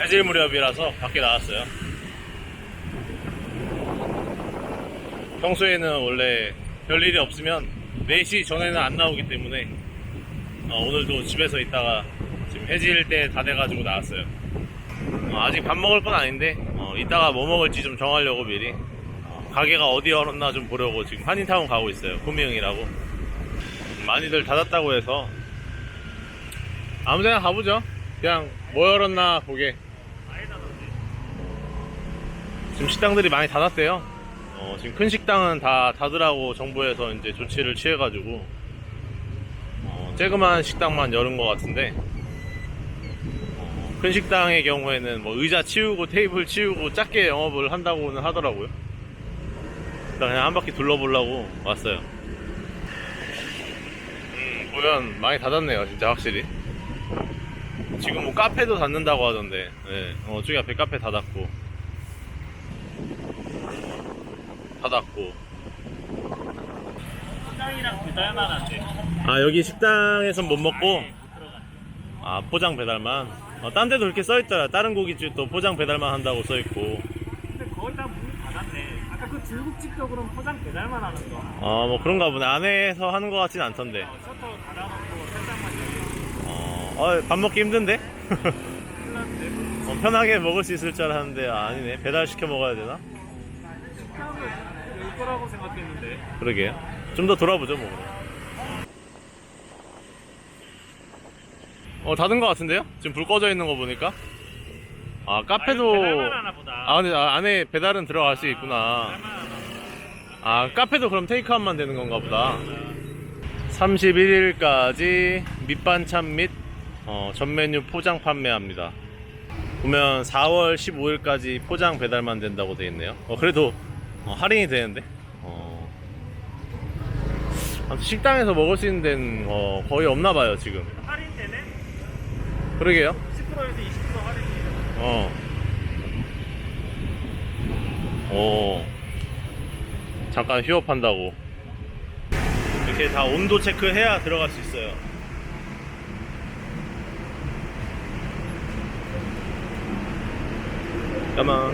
해질 무렵이라서 밖에 나왔어요. 평소에는 원래 별일이 없으면 4시 전에는 안 나오기 때문에 어, 오늘도 집에서 있다가 지금 해질 때 다 돼가지고 나왔어요. 어, 아직 밥 먹을 건 아닌데 어, 이따가 뭐 먹을지 좀 정하려고 미리 어, 가게가 어디 열었나 좀 보려고 지금 한인타운 가고 있어요. 구미흥이라고 많이들 닫았다고 해서 아무데나 가보죠. 그냥 뭐 열었나 보게. 지금 식당들이 많이 닫았대요. 어, 지금 큰 식당은 다 닫으라고 정부에서 이제 조치를 취해가지고 어, 쬐그만 식당만 열은 것 같은데 어, 큰 식당의 경우에는 뭐 의자 치우고 테이블 치우고 작게 영업을 한다고는 하더라고요. 그냥 한 바퀴 둘러보려고 왔어요. 음, 보면 많이 닫았네요, 진짜 확실히. 지금 뭐 카페도 닫는다고 하던데, 네, 어, 저기 앞에 카페 닫았고, 닫았고. 포장이랑 배달만 한대. 아, 여기 식당에선 못 먹고, 아, 포장 배달만. 어, 딴 데도 그렇게 써있더라. 다른 고깃집도 포장 배달만 한다고 써있고. 근데 거의 다 문이 닫았네. 아까 그 중국집도 그럼 포장 배달만 하는 거. 어, 뭐 그런가 보네. 안에서 하는 것 같진 않던데. 셔터 닫아놓고. 어, 어, 밥 먹기 힘든데? 어, 편하게 먹을 수 있을 줄 알았는데, 아, 아니네. 배달 시켜 먹어야 되나? 거라고 생각했는데. 그러게요. 좀 더 돌아보죠, 뭐. 어, 닫은 것 같은데요? 지금 불 꺼져 있는 거 보니까. 아, 카페도. 배달만 하나 보다. 아, 근데 아, 안에 배달은 들어갈 수 있구나. 배달만 하나 보다. 아, 카페도 그럼 테이크아웃만 되는 건가 보다. 31일까지 밑반찬 및 어, 전 메뉴 포장 판매합니다. 보면 4월 15일까지 포장 배달만 된다고 돼 있네요. 어, 그래도 어, 할인이 되는데. 어. 아무튼 식당에서 먹을 수 있는 데는 어, 거의 없나 봐요, 지금. 할인되네? 그러게요. 10%에서 20% 할인이. 어. 오. 잠깐 휴업한다고. 이렇게 다 온도 체크해야 들어갈 수 있어요. 잠깐만.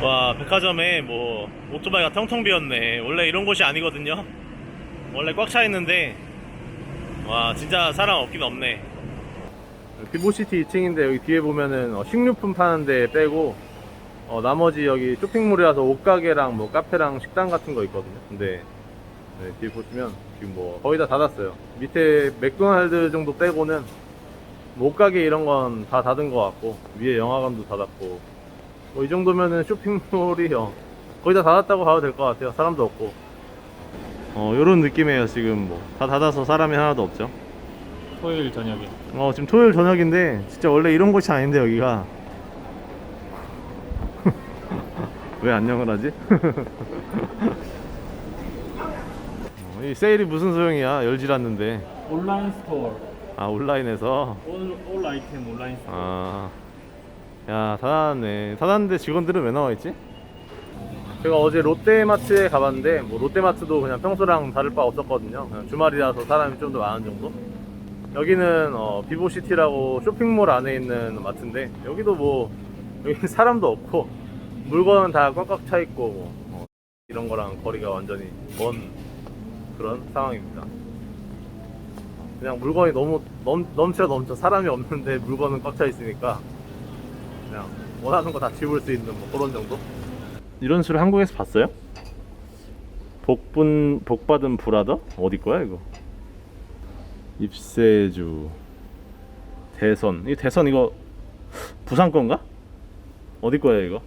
와, 백화점에 뭐, 오토바이가 텅텅 비었네. 원래 이런 곳이 아니거든요. 원래 꽉 차 있는데, 와, 진짜 사람 없긴 없네. 비보시티 2층인데 여기 뒤에 보면은 어, 식료품 파는 데 빼고 어, 나머지 여기 쇼핑몰이라서 옷가게랑 뭐 카페랑 식당 같은 거 있거든요. 근데 네, 뒤에 보시면 지금 뭐 거의 다 닫았어요. 밑에 맥도날드 정도 빼고는 뭐 옷가게 이런 건 다 닫은 것 같고 위에 영화관도 닫았고 뭐 이 정도면은 쇼핑몰이 어, 거의 다 닫았다고 봐도 될 것 같아요. 사람도 없고 어 요런 느낌이에요 지금 뭐 다 닫아서 사람이 하나도 없죠. 토요일 저녁에. 어, 지금 토요일 저녁인데, 진짜 원래 이런 곳이 아닌데, 여기가. 왜 안녕을 하지? 어, 이 세일이 무슨 소용이야? 열질 않는데. 온라인 스토어. 아, 온라인에서. 올, 올 아이템 온라인 스토어. 아. 야, 닫았네. 닫았는데 직원들은 왜 나와있지? 제가 어제 롯데마트에 가봤는데, 뭐 롯데마트도 그냥 평소랑 다를 바 없었거든요. 그냥 주말이라서 사람이 좀 더 많은 정도? 여기는 어, 비보시티라고 쇼핑몰 안에 있는 마트인데 여기도 뭐 여기 사람도 없고 물건은 다 꽉꽉 차 있고 뭐, 어, 이런 거랑 거리가 완전히 먼 그런 상황입니다. 그냥 물건이 너무 넘, 넘쳐 넘쳐 사람이 없는데 물건은 꽉 차 있으니까 그냥 원하는 거 다 집을 수 있는 뭐 그런 정도? 이런 수를 한국에서 봤어요? 복분 복받은 브라더 어디 거야 이거? 입세주 대선 이 대선 이거 부산 건가? 어디 거야 이거?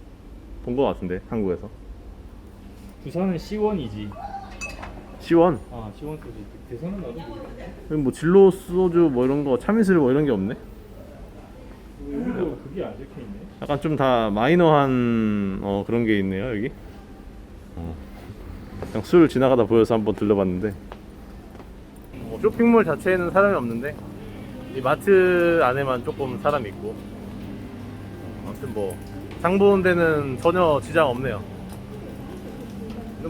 본 거 같은데 한국에서 부산은 시원이지. 시원 아, 시원 소지. 대선은 나도 모르겠네. 여기 뭐 진로 소주 뭐 이런 거 참이슬 뭐 이런 게 없네 여기도 그게 안 적혀 있네. 약간 좀 다 마이너한 어, 그런 게 있네요 여기 어. 그냥 술 지나가다 보여서 한번 들려봤는데 뭐 쇼핑몰 자체에는 사람이 없는데 이 마트 안에만 조금 사람이 있고 아무튼 뭐 장 보는 데는 전혀 지장 없네요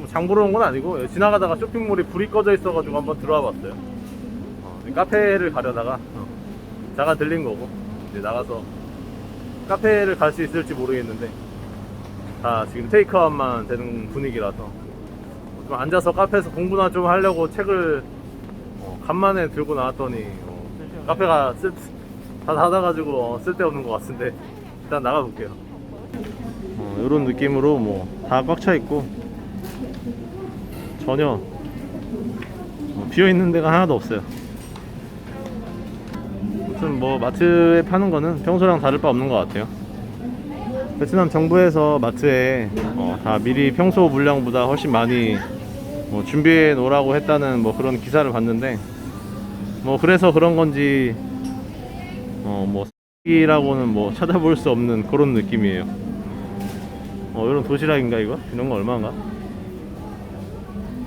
장 보러 온 건 아니고 지나가다가 쇼핑몰이 불이 꺼져 있어가지고 한번 들어와 봤어요. 어, 이 카페를 가려다가 어, 잠깐 들린 거고 이제 나가서 카페를 갈 수 있을지 모르겠는데 다 지금 테이크아웃만 되는 분위기라서 좀 앉아서 카페에서 공부나 좀 하려고 책을 어, 간만에 들고 나왔더니 어, 카페가 쓸, 다 닫아가지고 어, 쓸데없는 것 같은데 일단 나가볼게요. 이런 느낌으로 뭐 다 꽉 차 있고 전혀 어, 비어 있는 데가 하나도 없어요. 무슨 뭐 마트에 파는 거는 평소랑 다를 바 없는 것 같아요. 베트남 정부에서 마트에 어, 다 미리 평소 물량보다 훨씬 많이 뭐 준비해 놓으라고 했다는 뭐 그런 기사를 봤는데 뭐 그래서 그런 건지 어뭐 이라고는 뭐 찾아볼 수 없는 그런 느낌이에요. 어 이런 도시락인가 이거? 이런 거 얼마인가?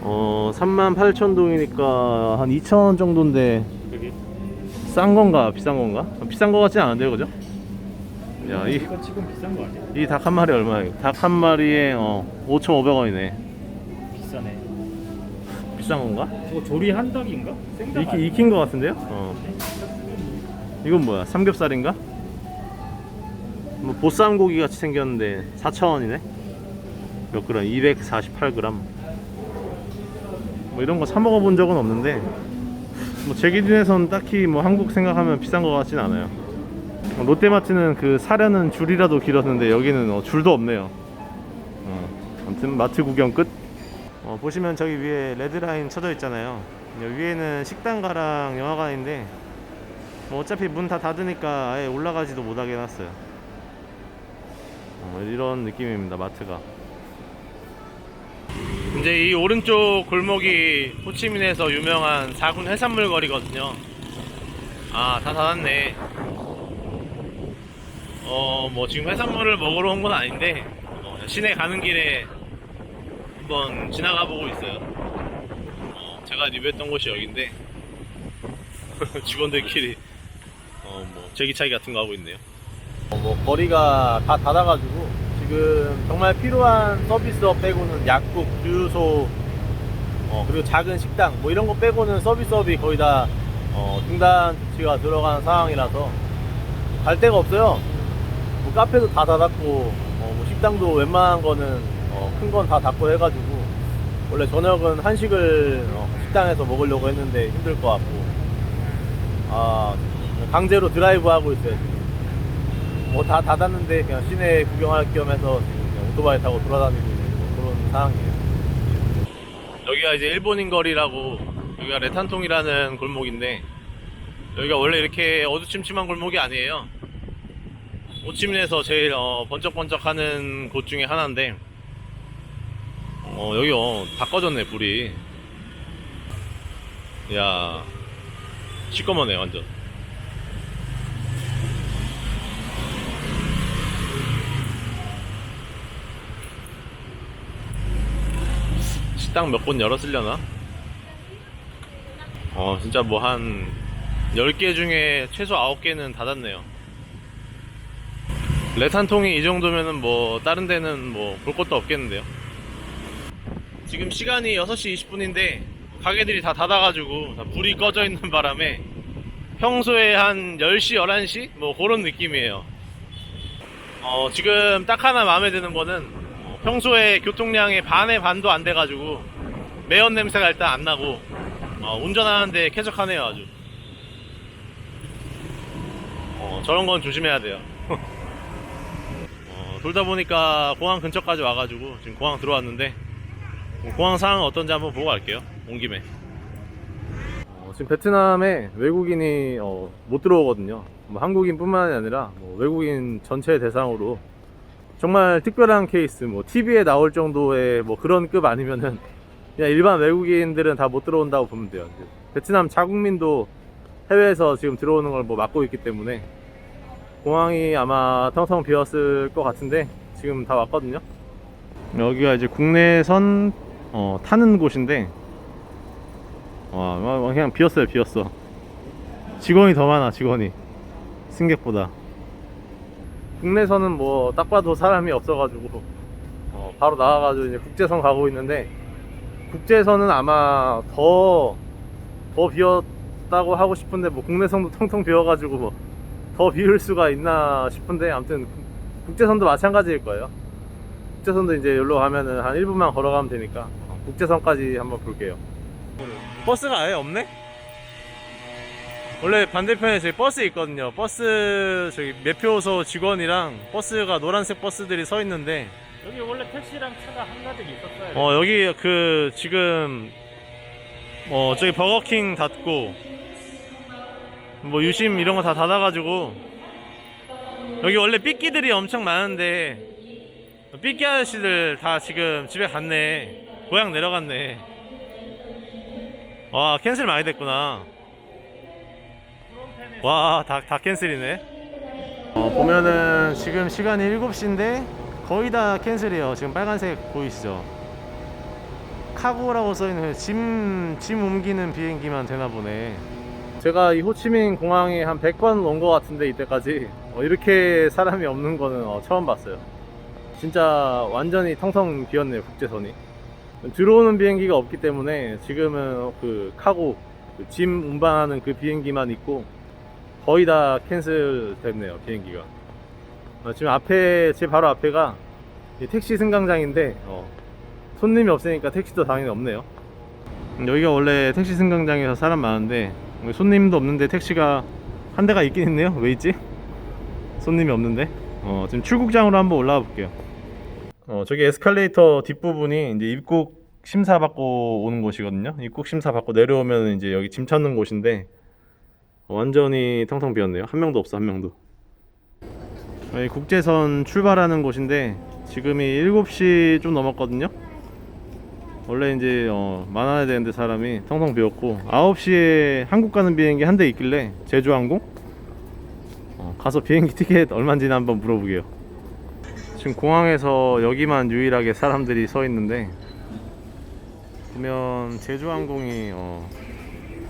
어 38,000동이니까 한 2,000원 정도인데 여기 싼 건가 비싼 건가? 비싼 거 같진 않은데요 그죠? 야 이 이거 지금 비싼 거 아니야? 이 닭 한 마리 얼마야? 닭 한 마리에 어 5,500원이네. 비싸네. 비싼 건가? 저거 조리한 닭인가? 생닭 익히, 익힌 거 같은데요? 어. 이건 뭐야? 삼겹살인가? 뭐 보쌈 고기 같이 생겼는데 4,000원이네. 몇 그램? 248g. 뭐 이런 거 사 먹어 본 적은 없는데 뭐 제 기준에선 딱히 뭐 한국 생각하면 비싼 거 같진 않아요. 어, 롯데마트는 그 사려는 줄이라도 길었는데 여기는 어, 줄도 없네요. 어, 아무튼 마트 구경 끝. 어, 보시면 저기 위에 레드라인 쳐져 있잖아요. 위에는 식당가랑 영화관인데 뭐 어차피 문 다 닫으니까 아예 올라가지도 못하게 해놨어요. 어, 이런 느낌입니다. 마트가. 이제 이 오른쪽 골목이 호치민에서 유명한 4군 해산물 거리거든요. 아, 다 닫았네. 어, 뭐 지금 해산물을 먹으러 온 건 아닌데 어, 시내 가는 길에 한번 지나가 보고 있어요. 어, 제가 리뷰했던 곳이 여기인데 직원들끼리 어, 뭐 제기차기 같은 거 하고 있네요. 뭐 거리가 다 닫아가지고 지금 정말 필요한 서비스업 빼고는 약국, 주유소, 어, 그리고 작은 식당 뭐 이런 거 빼고는 서비스업이 거의 다 어, 중단 조치가 들어간 상황이라서 갈 데가 없어요. 뭐 카페도 다 닫았고 어, 뭐 식당도 웬만한 거는 큰건 다 닫고 해가지고 원래 저녁은 한식을 어, 식당에서 먹으려고 했는데 힘들 것 같고 아 강제로 드라이브 하고 있어요 뭐 다 닫았는데 그냥 시내 구경할 겸 해서 지금 그냥 오토바이 타고 돌아다니고 있는 그런 상황이에요. 여기가 이제 일본인 거리라고 여기가 레탄통이라는 골목인데 여기가 원래 이렇게 어두침침한 골목이 아니에요. 호치민에서 제일 어, 번쩍번쩍하는 곳 중에 하나인데 어 여기 어, 다 꺼졌네 불이. 야 시꺼머네 완전 식당 몇번 열었으려나? 어 진짜 뭐 한 10개 중에 최소 9개는 닫았네요 레탄통이 이 정도면은 뭐 다른 데는 뭐 볼 것도 없겠는데요 지금 시간이 6시 20분인데 가게들이 다 닫아가지고 다 불이 꺼져 있는 바람에 평소에 한 10시, 11시? 뭐 그런 느낌이에요. 어, 지금 딱 하나 마음에 드는 거는 어, 평소에 교통량의 반의 반도 안 돼가지고 매연 냄새가 일단 안 나고 어, 운전하는데 쾌적하네요 아주. 어, 저런 건 조심해야 돼요. 어, 돌다 보니까 공항 근처까지 와가지고 지금 공항 들어왔는데 뭐 공항 상황 어떤지 한번 보고 갈게요. 온 김에. 지금 베트남에 외국인이 어, 못 들어오거든요. 뭐 한국인뿐만이 아니라 뭐 외국인 전체 대상으로 정말 특별한 케이스, 뭐 TV에 나올 정도의 뭐 그런 급 아니면은 그냥 일반 외국인들은 다 못 들어온다고 보면 돼요. 베트남 자국민도 해외에서 지금 들어오는 걸 뭐 막고 있기 때문에 공항이 아마 텅텅 비었을 것 같은데 지금 다 왔거든요. 여기가 이제 국내선 어, 타는 곳인데 와 와, 그냥 비었어요 비었어 직원이 더 많아 직원이 승객보다 국내선은 뭐 딱 봐도 사람이 없어가지고 어, 바로 나와가지고 이제 국제선 가고 있는데 국제선은 아마 더 더 비었다고 하고 싶은데 뭐 국내선도 텅텅 비어가지고 뭐 더 비울 수가 있나 싶은데 아무튼 국제선도 마찬가지일 거예요. 국제선도 이제 여기로 가면은 한 1분만 걸어가면 되니까 어, 국제선까지 한번 볼게요. 버스가 아예 없네? 원래 반대편에 저기 버스 있거든요. 버스 저기 매표소 직원이랑 버스가 노란색 버스들이 서 있는데 여기 원래 택시랑 차가 한가득 있었어요. 어 여기 그 지금 어 저기 버거킹 닫고 뭐 유심 이런 거 다 닫아가지고 여기 원래 삐끼들이 엄청 많은데 삐끼 아저씨들 다 지금 집에 갔네. 고향 내려갔네. 와 캔슬 많이 됐구나. 와 다 다 캔슬이네. 어, 보면은 지금 시간이 7시인데 거의 다 캔슬이에요. 지금 빨간색 보이시죠? 카고라고 써있는 짐, 짐 옮기는 비행기만 되나 보네. 제가 이 호치민 공항에 한 100번 온 것 같은데 이때까지. 어, 이렇게 사람이 없는 거는 어, 처음 봤어요. 진짜 완전히 텅텅 비었네요 국제선이. 들어오는 비행기가 없기 때문에 지금은 그 카고 그 짐 운반하는 그 비행기만 있고 거의 다 캔슬 됐네요 비행기가 어, 지금 앞에 제 바로 앞에가 이 택시 승강장인데 어, 손님이 없으니까 택시도 당연히 없네요. 음, 여기가 원래 택시 승강장에서 사람 많은데 손님도 없는데 택시가 한 대가 있긴 있네요. 왜 있지? 손님이 없는데. 어, 지금 출국장으로 한번 올라가 볼게요. 어, 저기 에스컬레이터 뒷부분이 이제 입국 심사 받고 오는 곳이거든요. 입국 심사 받고 내려오면 이제 여기 짐 찾는 곳인데 완전히 텅텅 비었네요. 한 명도 없어 한 명도 여기 국제선 출발하는 곳인데 지금이 7시 좀 넘었거든요. 원래 이제 어, 많아야 되는데 사람이 텅텅 비었고 9시에 한국 가는 비행기 한 대 있길래 제주항공? 어, 가서 비행기 티켓 얼마인지는 한번 물어보게요. 지금 공항에서 여기만 유일하게 사람들이 서 있는데 보면 제주항공이 어,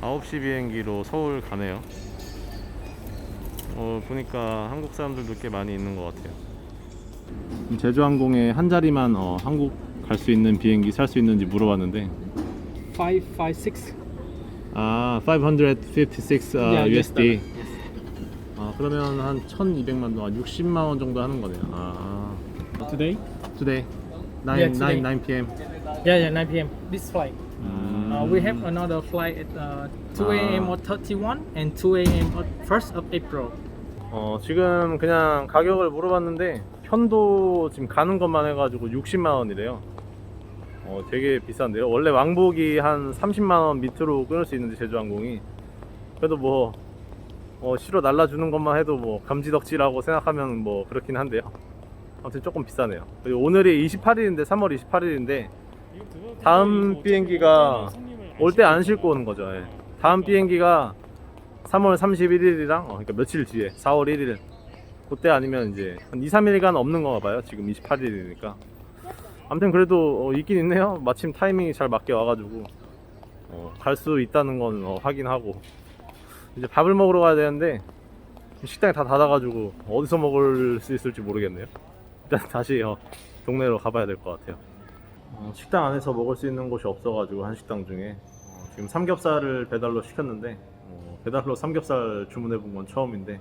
9시 비행기로 서울 가네요 어, 보니까 한국 사람들도 꽤 많이 있는 것 같아요 제주항공에 한 자리만 어, 한국 갈 수 있는 비행기 살 수 있는지 물어봤는데 556. 아 556 어, Yeah, USD Yes. 아 그러면 한 1200만 원, 한 60만 원 정도 하는 거네요 아 Today? today 9, Yeah, today. 9, 9 p.m. Yeah, yeah, 9 p.m. This flight. 음. Uh, we have another flight at uh, 2 a.m. Ah. or 31 and 2 a.m. on 1st of April. 어, 지금 그냥 가격을 물어봤는데 편도 지금 가는 것만 해가지고 60만 원이래요. 어, 되게 비싼데요. 원래 왕복이 한 30만 원 밑으로 끊을 수 있는데 제주항공이 그래도 뭐 어, 실어 날라주는 것만 해도 뭐 감지덕지라고 생각하면 뭐 그렇긴 한데요. 아무튼 조금 비싸네요. 그리고 오늘이 28일인데 3월 28일인데 다음 비행기가 올 때 안 싣고 오는 거죠. 예. 다음 비행기가 3월 31일이랑 어, 그러니까 며칠 뒤에 4월 1일 그때 아니면 이제 한 2, 3일간 없는 건가 봐요. 지금 28일이니까. 아무튼 그래도 어, 있긴 있네요. 마침 타이밍이 잘 맞게 와가지고 어, 갈 수 있다는 건 어, 확인하고 이제 밥을 먹으러 가야 되는데 식당이 다 닫아가지고 어디서 먹을 수 있을지 모르겠네요. 일단 다시 어, 동네로 가봐야 될 것 같아요. 어, 식당 안에서 먹을 수 있는 곳이 없어가지고 한 식당 중에 어, 지금 삼겹살을 배달로 시켰는데 어, 배달로 삼겹살 주문해 본 건 처음인데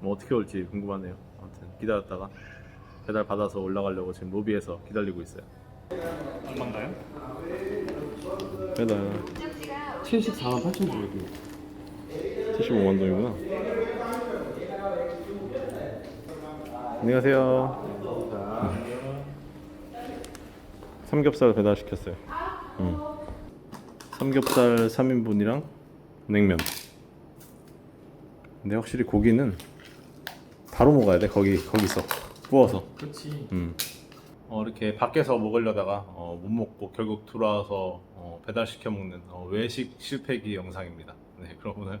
뭐 어떻게 올지 궁금하네요. 아무튼 기다렸다가 배달 받아서 올라가려고 지금 로비에서 기다리고 있어요. 얼마인가요? 배달 74만 8천 정도 75만 동이구나. 안녕하세요. 삼겹살 배달 시켰어요. 응. 삼겹살 3인분이랑 냉면. 근데 확실히 고기는 바로 먹어야 돼. 거기 거기서 구워서. 그렇지 음. 어, 이렇게 밖에서 먹으려다가 어, 못 먹고 결국 들어와서 어, 배달 시켜 먹는 어, 외식 실패기 영상입니다. 네, 그럼 오늘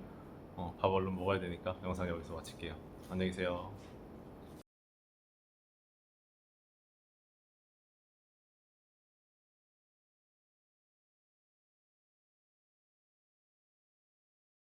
어, 밥 얼른 먹어야 되니까 영상 여기서 마칠게요. 안녕히 계세요.